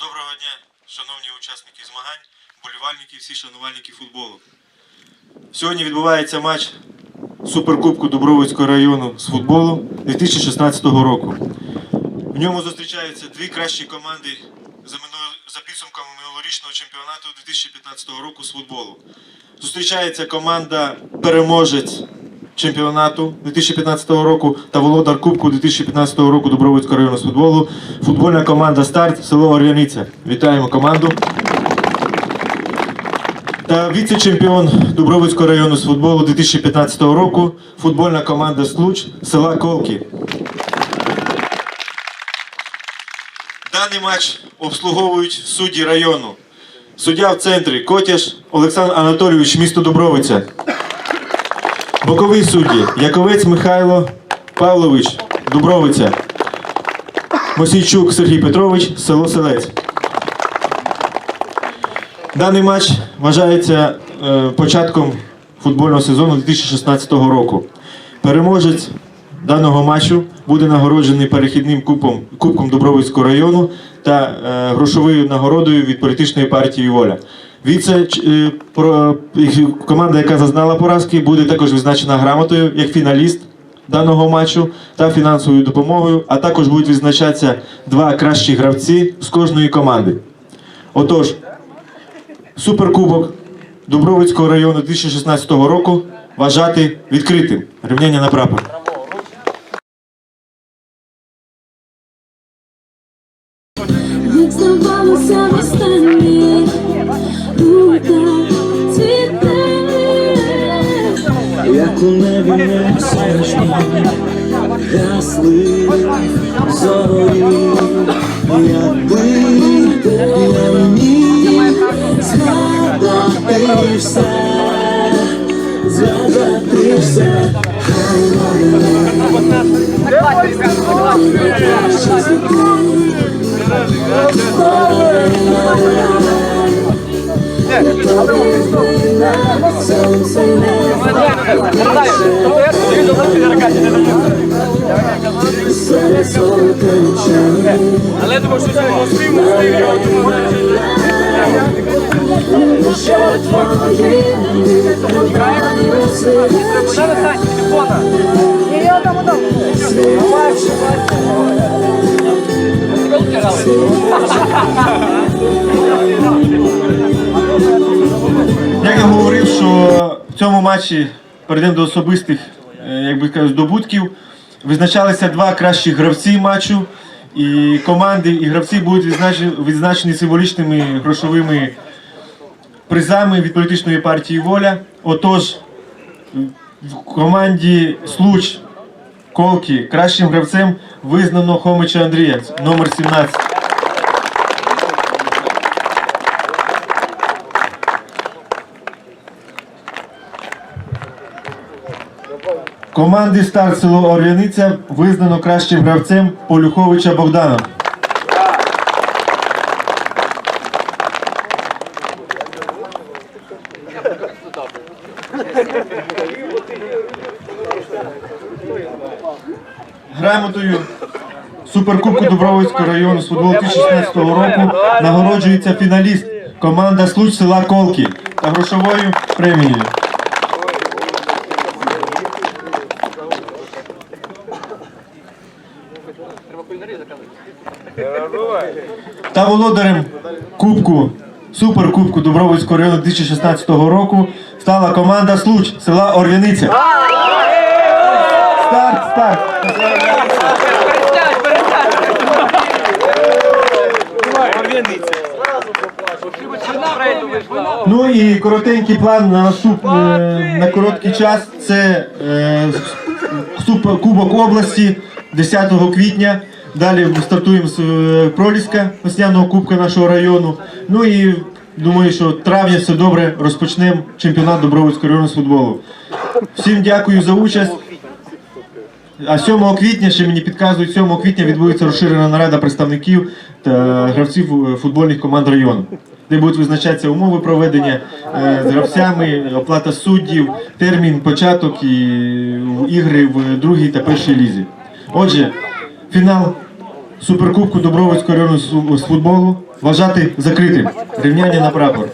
Доброго дня, шановні учасники змагань, болівальники, всі шанувальники футболу. Сьогодні відбувається матч Суперкубку Дубровицького району з футболу 2016 року. В ньому зустрічаються дві кращі команди за, підсумками минулорічного чемпіонату 2015 року з футболу. Зустрічається команда переможець чемпіонату 2015 року та володар Кубку 2015 року Дубровицького району з футболу. Футбольна команда Старт село Орляниця. Вітаємо команду. Та віце-чемпіон Дубровицького району з футболу 2015 року. Футбольна команда Случ села Колки. Даний матч обслуговують судді району. Суддя в центрі Котяш Олександр Анатолійович, місто Дубровиця. Боковий судді Яковець Михайло Павлович, Дубровиця. Мосійчук Сергій Петрович, село Селець. Даний матч вважається е, початком футбольного сезону 2016 року. Переможець даного матчу буде нагороджений перехідним кубком, кубком Дубровицького району та е, грошовою нагородою від політичної партії Воля. Віце е, е, команда, яка зазнала поразки, буде також відзначена грамотою як фіналіст даного матчу та фінансовою допомогою, а також будуть відзначатися два кращі гравці з кожної команди. Отож, Суперкубок Дубровицького району 2016 року вважати відкритим. Рівняння на прапор. Здавалося в цвіте, Як у небі не сонячні гасли зорі, якби я міг згадати все, згадати все, хай сонце не серед солодких Але я думаю, що цього стріму стилі, що твої матчі перейдемо до особистих, е, як би кажуть, здобутків. Визначалися два кращі гравці матчу, і команди і гравці будуть відзначені, відзначені символічними грошовими призами від політичної партії Воля. Отож, в команді Случ Колки кращим гравцем визнано Хомича Андрія, номер 17. Команди Старт село Орляниця визнано кращим гравцем Полюховича Богдана. Грамотою Суперкубку Дубровицького району з футболу 2016 року нагороджується фіналіст команда Случ села Колки та грошовою премією. Та володарем Кубку Суперкубку Дубровицького району 2016 року стала команда Случ села Орляниця. Старт, старт! Ну і коротенький план на наступ е, на короткий час. Це е, Кубок області 10 квітня. Далі стартуємо з е, проліска весняного кубка нашого району. Ну і думаю, що травня все добре розпочнемо чемпіонат Добровольського району з футболу. Всім дякую за участь. А 7 квітня, ще мені підказують, 7 квітня відбудеться розширена нарада представників та гравців е, футбольних команд району, де будуть визначатися умови проведення е, з гравцями, оплата суддів, термін, початок і ігри в другій та першій лізі. Отже, фінал Суперкубку Добровольського району з футболу вважати закритим. Рівняння на прапор.